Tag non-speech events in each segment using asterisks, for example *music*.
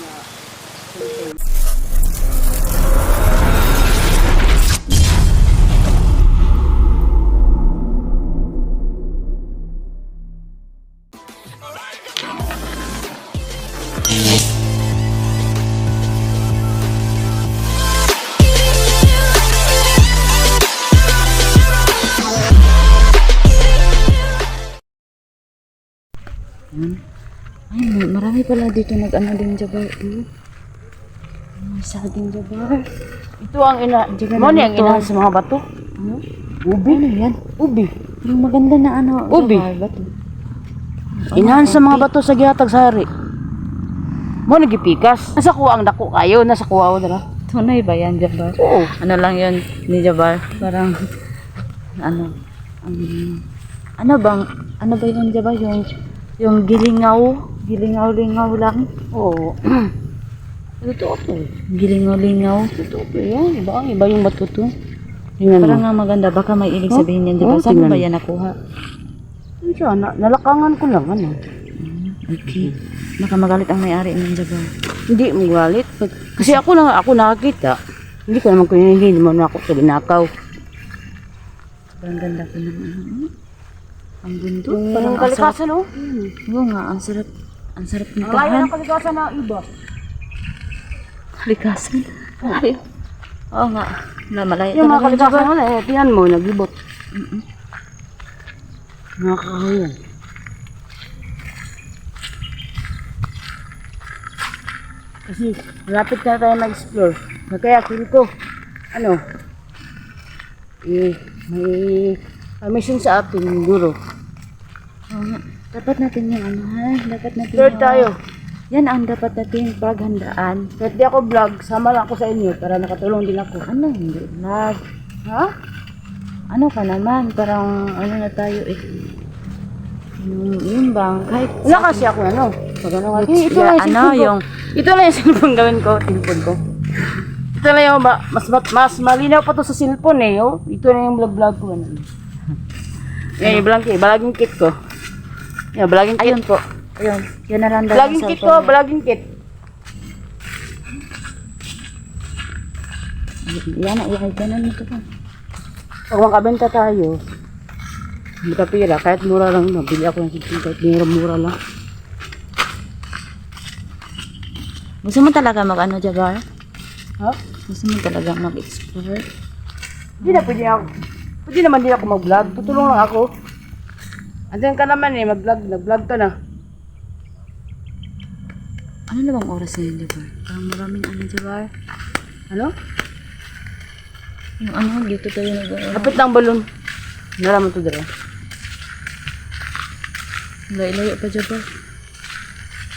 mga Ay, marami pala dito nag-ano din jabar. Eh. May saging jabar. Ito ang ina. Mo ni na ang inahan sa mga bato. Ano? Ubi? Ano yan? Ubi. Yung maganda na ano, Ubi. jabar, bato. Inahan sa mga bato sa gihatag sa hari. Mo nagipikas. Nasa kuha ang dako kayo, nasa kuha ko dala. Tunay ba yan, Jabar? Oo. Ano lang yun ni Jabar? Parang, ano, um, ano bang, ano ba yun, Jabar? Yung, yung gilingaw, gilingaw-lingaw lang. Oo. Totoo *clears throat* to. Gilingaw-lingaw. Totoo to yan. Iba ang iba yung bato to. Tingnan. Parang nga maganda, baka may ibig Oh, sabihin yan, oh, Jabar. Saan mo tingnan ba yan nakuha? Ano siya? Na, nalakangan ko lang. Ano? Okay. Baka magalit ang may-ari ng Jabar. Hindi mo galit. Kasi ako lang, ako nakakita. Hindi ko naman kung hindi naman ako sa ginakaw. Parang ganda ko ng ano. ano? Ang bundok. Parang kalikasan, oh. Oo nga, ang sarap. Ang sarap ng Ang layo tahan. ng kalikasan na iba. Kalikasan. Ay. Oo nga. Na malaya Yung mga kalikasan mo eh, tiyan mo, nagibot. Mm-mm. Nakakahayan. Kasi malapit na tayo mag-explore. Kaya feel ko, ano, eh, may permission sa atin, guro. Oo nga. Dapat natin yung ano ha. Dapat natin Explore yung- tayo. Yan ang dapat natin paghandaan. Kahit di ako vlog, sama lang ako sa inyo para nakatulong din ako. Ano hindi vlog? Ha? Ano ka naman? Parang ano na tayo eh. Yung, yung bang kahit Wala kasi ako ano. Pag ano, kasi ito Yeah, lang yung ano, yung- Ito lang yung cellphone gawin ko, cellphone ko. Ito lang yung ba, mas, mas, mas malinaw pa to sa cellphone eh. Oh. Ito na yung vlog-vlog ko. Ano. Yan yung vlog, balaging kit ko. Yan, balaging kit. ayun po. Ayun. Yan na lang daw yung kit ko, balaging kit. Yan na, yan. Ganun ito pa. Pag makabenta tayo, hindi ka pira, kahit mura lang, nabili ako ng cellphone, kahit mura-mura lang. Gusto mo talaga mag ano, Jabar? Ha? Gusto mo talaga mag-explore? Hindi na pwede ako. Pwede naman din ako mag-vlog. Tutulong lang ako. Andiyan ka naman eh, mag-vlog. Nag-vlog ka na. Ano na bang oras na yun, Jabar? Parang maraming ano, Jabar? Ano? Yung ano, dito tayo nag Kapit ng balon. Naraman to dala. Layo-layo pa, Jabar.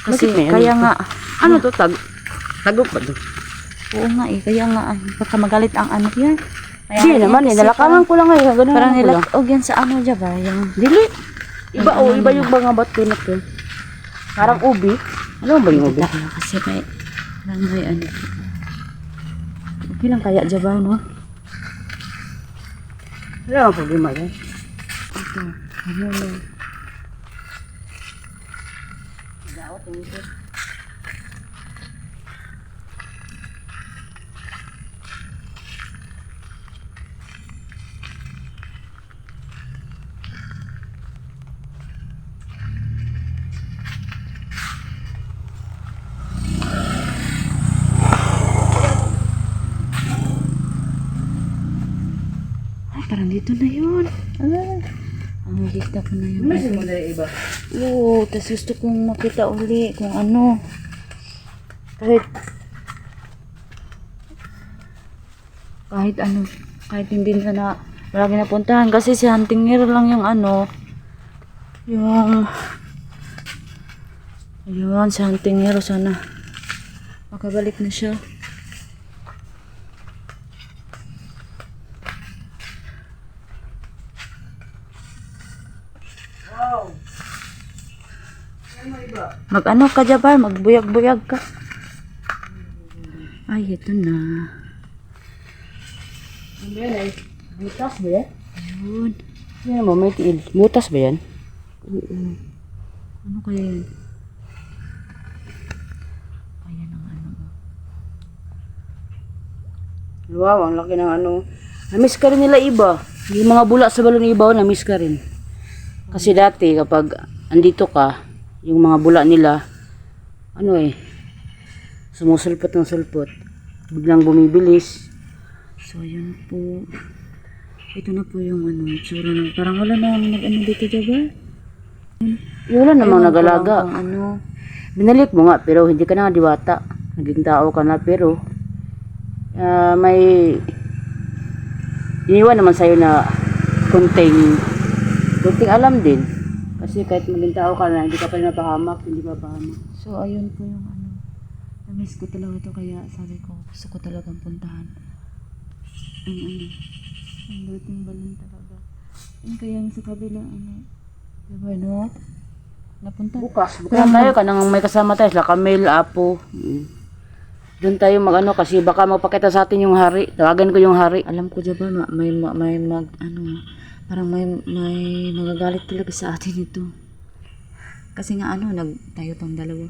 Kasi, ano kaya nga, Ano to? Tag tagok ba to? oo nga eh, kaya nga, ah, baka magalit ang ano yan. Hindi naman eh. kasi Nalakaman ko lang ngayon. Ganun Parang, lang lang. nilakog yan sa ano, Jabar, yung Dili. Iba oh, iba yung mga bato na to. Parang ubi. Ano ba yung ubi? Na kasi may, parang may ano. Okay lang kaya, Jabar, no? Wala ang problema yan. Ito, ano na. Ay, parang dito na yun. Ah, ang nakita ko na yun. Ano mo dali iba? Oo, tas gusto kong makita uli kung ano. Kahit kahit ano, kahit hindi na na marami napuntahan kasi si Hunting Hero lang yung ano yung yun, si Hunting Hero sana makabalik na siya. Mag ano ka Jabar, magbuyag-buyag ka. Ay, ito na. Butas ba yan? Yun. Yan mo, may tiil. Butas ba yan? Ano kaya yan? Ayan ang ano. Wow, ang laki ng ano. Namiss ka rin nila iba. Yung mga bula sa balon iba, oh, namiss ka rin. Kasi dati, kapag andito ka, yung mga bula nila, ano eh, sumusulpot ng sulpot. Biglang bumibilis. So, yun po. Ito na po yung ano, tsura ng, parang wala na nag-ano dito, Jabar. Eh, wala namang ko nagalaga. kung ano. Binalik mo nga, pero hindi ka na diwata. Naging tao ka na, pero ah, may iniwan naman sa'yo na kunting, kunting alam din. Kasi kahit maging tao ka na, hindi ka pa rin napahamak, hindi pa pahamak. So, ayun po yung ano. Na-miss ko talaga ito kaya sabi ko, gusto ko talagang puntahan. Ang ano, ang dating balon talaga. Yung kaya yung sa kabila, ano, diba no? Napunta. Bukas, bukas tayo ka nang may kasama tayo, sila Camille, Apo. Mm. Doon tayo mag-ano kasi baka mapakita sa atin yung hari. Tawagan ko yung hari. Alam ko diba, ma- may, ma- may mag, ano, parang may, may magagalit talaga sa atin ito. Kasi nga ano, nag, tayo pang dalawa.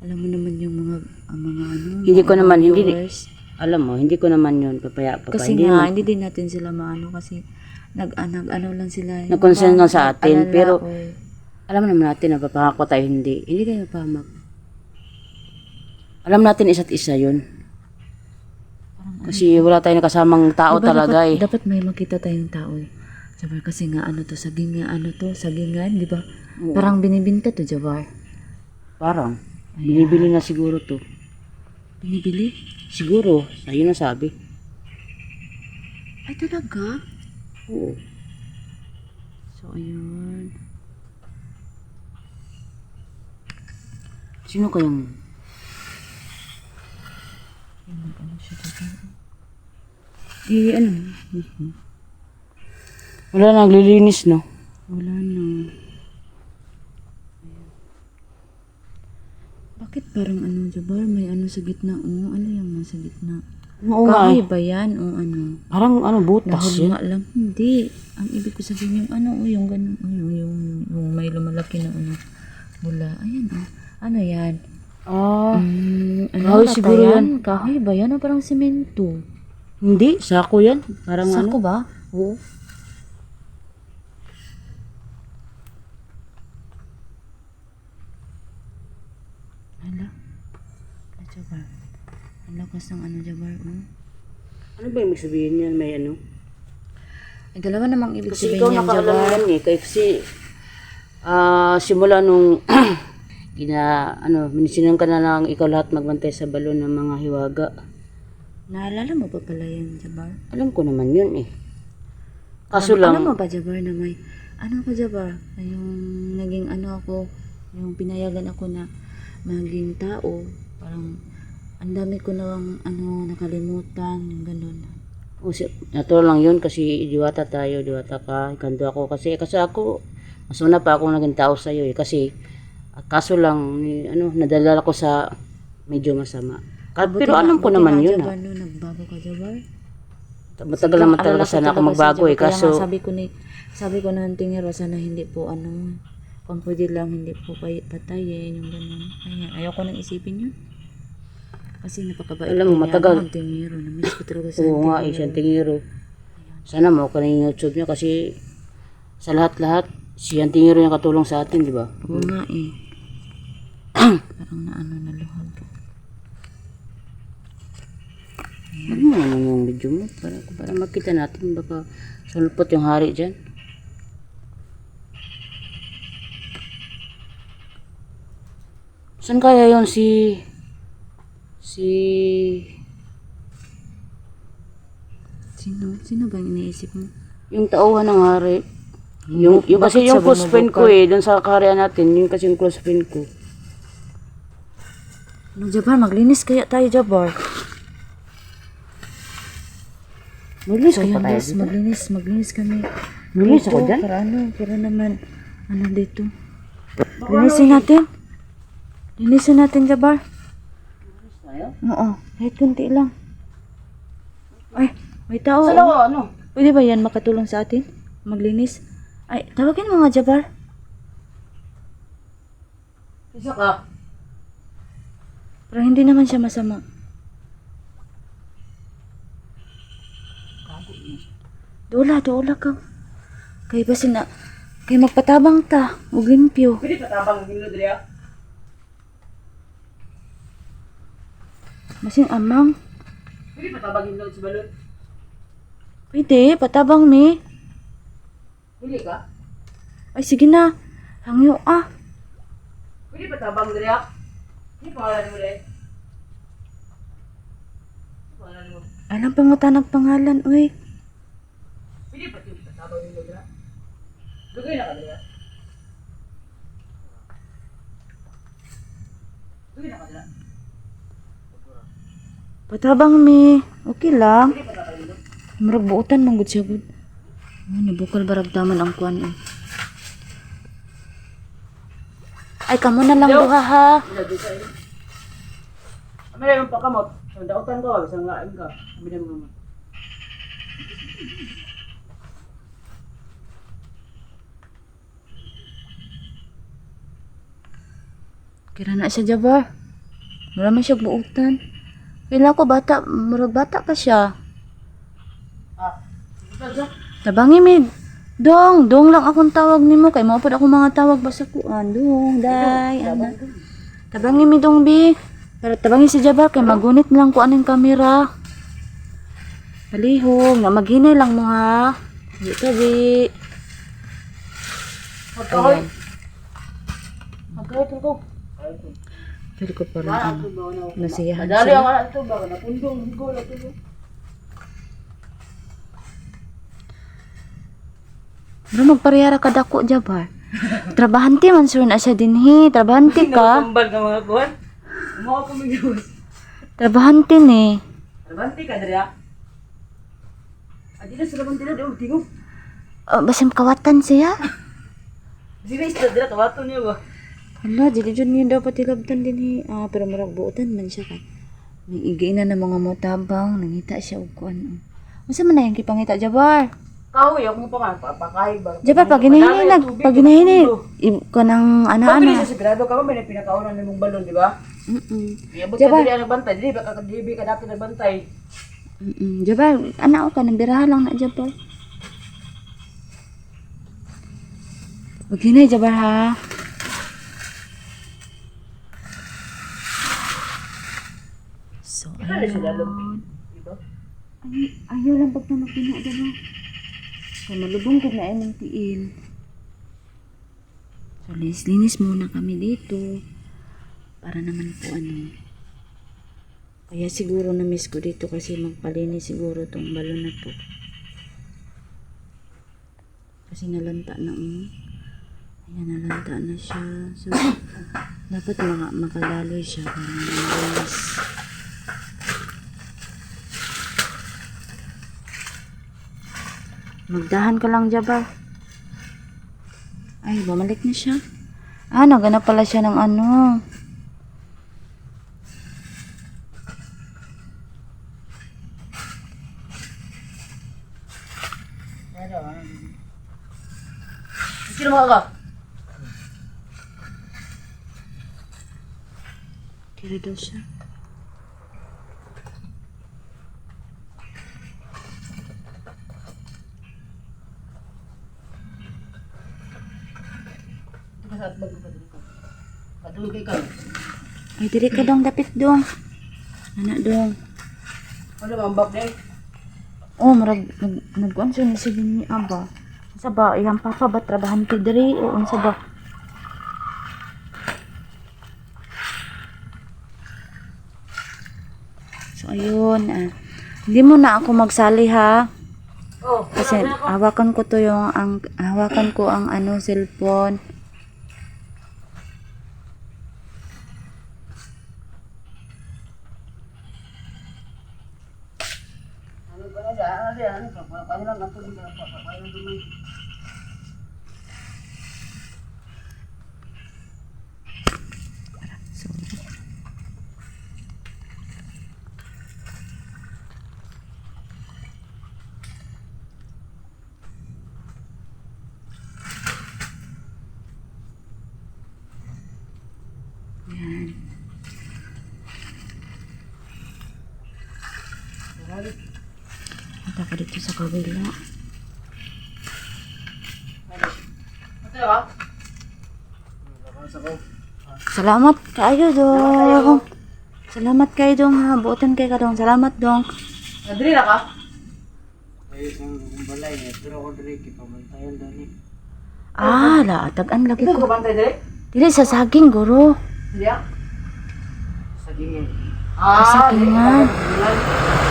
Alam mo naman yung mga, ang mga ano, Hindi ko mga naman, hindi, viewers. alam mo, hindi ko naman yun, papaya, papaya. Kasi hindi nga, naman. hindi din natin sila maano kasi nag, ah, nag ano lang sila. yung Nag-concern lang sa atin, pero- or Alam naman natin na papangako tayo hindi. Hindi tayo pahamak. Alam natin isa't isa yun. Kasi wala tayong kasamang tao Diba talaga dapat, eh. Dapat may makita tayong tao eh. Jabar, kasi nga ano to, saging nga ano to, sagingan, di ba? Parang binibinta to, Jabar. Parang, binibili na siguro to. Binibili? Siguro, sa'yo na sabi. Ay, talaga? Oo. So, ayun. Sino kayang... Ano siya dito? Eh, ano? Wala na, naglilinis, no? Wala na. Bakit parang ano, Jabar? May ano sa gitna? Oo, ano yung nasa gitna? Oo nga Kahoy ba yan? O ano? Parang ano, butas Nahulma yun. lang. Hindi. Ang ibig ko sabihin yung ano, oh, yung ganun, oh, yung, yung, yung may lumalaki na ano, mula. Ayan, oh. Ano yan? Ah, Mm, ano Kahoy siguro yan. Kahoy ba yan? O parang semento? hindi, sako yan. Parang Sako ano. ba? Oo. Hala. Hala, Jabar. Ang lakas ng ano, Jabar, oh. Ano ba yung sabihin yan? May ano? Ay, dalawa namang ibig Kasi sabihin ikaw yan, nakaalam Jabar. yan eh. Kasi, ah, simula nung, *clears throat* gina, ano, minisinan ka na lang ikaw lahat magbantay sa balon ng mga hiwaga. Naalala mo pa pala yan, Jabar? Alam ko naman yun eh. Kaso Alam- lang, Alam mo ba, Jabar, na may, ano ko, Jabar, na yung naging ano ako, yung pinayagan ako na maging tao, parang, ang dami ko nang ano, nakalimutan, yung ganun. Kasi, natural lang yun kasi diwata tayo, diwata ka, ikando ako. Kasi, kasi ako, mas una pa ako naging tao sa'yo eh. Kasi, ah, kaso lang, ni- ano, nadala ko sa medyo masama. Ka- Buti pero alam ko naman yun Jabar, ah. no, nagbago ka, Jabar. Matagal naman talaga ko sana ako magbago si eh. Kaso, nga sabi ko ni, sabi ko ng tingero, sana hindi po ano, kung pwede lang hindi po patayin, yung ganun. Kaya ayoko nang isipin yun. Kasi napakabait Alam mo, matagal. ang tingero. Namiss ko talaga sa oo nga, eh, siyang. Sana mo ka na yung YouTube niya kasi sa lahat-lahat, siyang tingiro yung katulong sa atin, di ba? Oo nga eh. *clears throat* Parang na ano, naluhag. Ano mo naman yung video mo para, para makita natin baka sulpot yung hari dyan. Saan kaya yon si si Sino? Sino ba yung iniisip mo? yung tauhan ng hari? Yung, yung kasi yung close friend ko eh, doon sa kaharian natin, yung kasi yung close friend ko. Ano, Jabar? Maglinis kaya tayo, Jabar. Maglinis Kaya tayo guys, maglinis, maglinis kami. Maglinis ako dyan? Para ano, para naman, ano dito. Linisin natin. Linisin natin, Jabar. Tayo? Oo, kahit kunti lang. Ay, may tao. Sa lawa, ano? Pwede ba yan makatulong sa atin? Maglinis? Ay, tawagin mo nga, Jabar. Isa ka. Para hindi naman siya masama. Dola, dola ka. Kay ba sina... Kay magpatabang ta. Ug limpyo. Pwede patabang ng hilo diri ah. Masing amang. Pwede patabang hilo sa balon. Pwede, patabang mi. Pwede ka? Ay, sige na. Hangyo ah. Pwede patabang diri ah. Hindi pangalan mo diri. Pangalan mo. Alam pangutanag pangalan, uy. Pwede pa yung patabang diri. ah. Lugay na ka diri. ah. Lugay na ka diri. Patabang mi. Okay lang. Murag buutan man gud siya gud. Oh, nabukal baragdaman ang kuan eh. Ay, kamo na lang duha ha. Lagi sa iyo. Amay lang pa kamot. Ang dautan ko, isang lain ka. Amay lang mo. Kira na siya Jabar. Marami siya buutan. Kailan ko bata, murag bata pa siya. Ah. Tabangi mi. Dong, dong lang akong tawag nimo kay mo pud ako mga tawag basta kuan. Dong, day, ana. Tabangi mi dong bi. Pero tabangi si Jabar kay magunit lang ko aning kamera. Palihog, na maghinay lang mo ha. Di ka bi. Magkahoy. Magkahoy ko. Pero ko pa rin Wala ano. ako ba na. Nasiyahan Madali siya. ang anak ito ba? Napundong ko na ito. Pero magparehara ka dako Jabar. Trabahante man sure na siya dinhi. Trabahante *laughs* ka. Kambal ka mga kuhan. Mga kumigos. Trabahante ni. Rabanti ka dali ah. Adi na sa rabanti na, di mo tingog. Oh, basim kawatan siya. Sila isda dila, kawato niya ba? Hala, dili jud niya dapat ilabtan din hi. Ah, pero murag buotan man siya kay. May igay na ng mga motabang, nangita siya og kuan. Unsa man na yung kipangita Jabar? Kahoy, ako mo pa nga, papakahay ba? Jabar pag ginahinay nag pag ginahinay ko nang ano Pag grado ka ba, may pinakaunan ng mong balon, di ba? Mm. Jabar. ka dili bantay, dili ba ka dili ka dapat nagbantay. Mm. Jabar, ana ka nang biraha lang na Jabar. Wag hinay Jabar ha. Na sila log. Diba? Ay, ayaw lang pag pinakina, diba? Kaya malubong ko na ng tiil. So, linis-linis muna kami dito. Para naman po ano. Kaya siguro na-miss ko dito kasi magpalinis siguro tong balon na to. Kasi nalanta na um. Ayan, nalanta na siya. So, *coughs* dapat maka makalaloy siya para malinis. Magdahan ka lang, Jabar. Ay, bumalik na siya. Ah, naganap pala siya ng ano. Sino mga ka? Kira daw siya. Ito ka sa atbag ko pa dito ka. Patulog ka. Ay, diri ka dong dapit dong. Anak dong. Ano ba ang bak na eh? Oh, marag nag nagkuan siya ni sige ni Aba. Sa ba, iyang papa ba trabahan ti diri o unsa ba? So ayun, ah. Hindi mo na ako magsali ha. Oh, Kasi hawakan ko to yung ang hawakan ko ang ano cellphone. Ano ba na siya? Ano pa dito sa kabila. Salamat kayo dong. Salamat kayo dong ha. Buotan kayo ka dong. Salamat dong. Nadri na ka? Ay, isang gumbalay. Pero ako dali, dali. Ah, laatagan lagi ko. Ito ba bantay? Dili, sa saging, guro. Hindi ah? Saging. Ah, sagingan. Ah,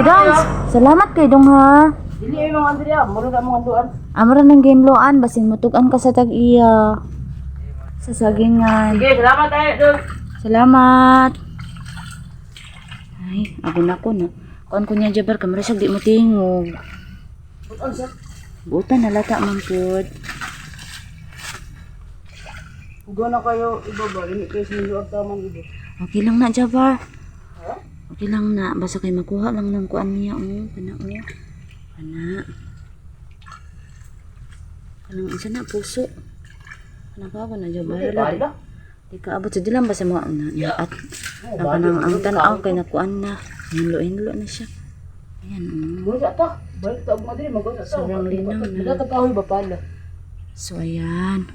dong. Salamat kayo dong ha. Dili ay mga Andrea, muro na mga duan. Amara ng ginloan. Basin mutugan ka sa tag-iya. Sa sagingan. Sige, salamat tayo dun. Salamat. Ay, abon ako na. Kuan ko niya jabar kamera siya di mo tingog. Buton sir. Buta na lata man pud. Ugo na kayo ibaba, ini kayo sinuot tamang ibo. Okay lang na jabar. Ha? Okay lang na. Basta kay makuha lang ng kuan niya. Oh, kana oh. Kana. Kanang isa na puso. Kana pa ako na da. Di ka abot sa dilam basta mo na, na at ang kanang ang tanaw kay nakuan na. Hinlo-hinlo na siya. Ayan, oh. Sa ta. Balik ta mga diri magod sa. Sobrang linaw na. Nagkakahoy ba pala? So, ayan.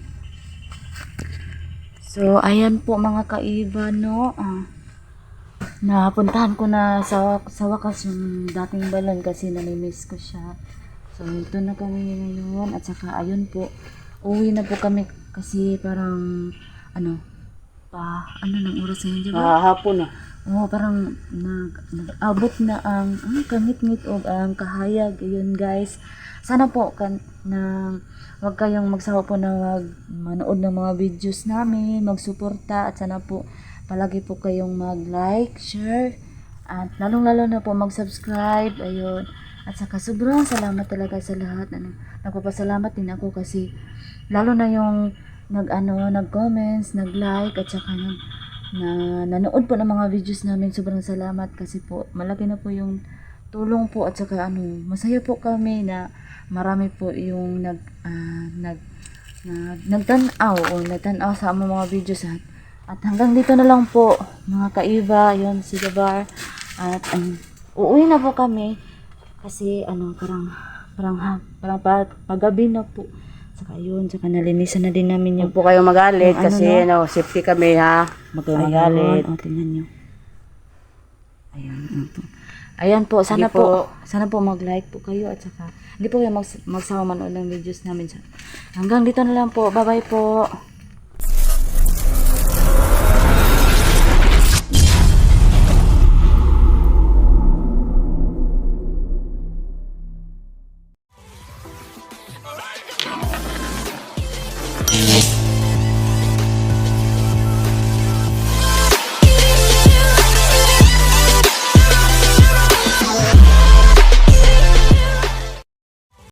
So, ayan po mga kaiba, no? Ah, napuntahan ko na sa, sa wakas yung dating balon kasi namimiss ko siya. So, ito na kami ngayon. At saka, ayun po, uwi na po kami kasi parang, ano, pa, ano nang oras ngayon, di ba? Ah, hapon na. Oo, parang nag, nag-abot na ang ang kangit-ngit o ang kahayag. Ayun guys. Sana po kan, na wag kayong magsawa po na wag manood ng mga videos namin, magsuporta at sana po palagi po kayong mag-like, share at lalong-lalo na po mag-subscribe. Ayun. At saka sobrang salamat talaga sa lahat. Ano, nagpapasalamat din ako kasi lalo na yung nag-ano, nag-comments, nag-like at saka nag na nanood po ng mga videos namin. Sobrang salamat kasi po malaki na po yung tulong po at saka ano, masaya po kami na marami po yung nag ah, nag nag nagtanaw o nagtanaw sa mga videos at, at hanggang dito na lang po mga kaiba yon si Gabar at um, uuwi na po kami kasi ano parang parang ha, parang pa, paggabi na po saka yun saka nalinisan na din namin yung Huwag po kayo magalit Yung ano, kasi ano, safety kami ha. Huwag kayo magalit. Ayun, o, tingnan nyo. Ayan, ano po. Ayan po, sana po, po. sana po mag-like po kayo at saka, hindi po kayo mag, magsawa manood ng videos namin. Hanggang dito na lang po. Bye-bye po.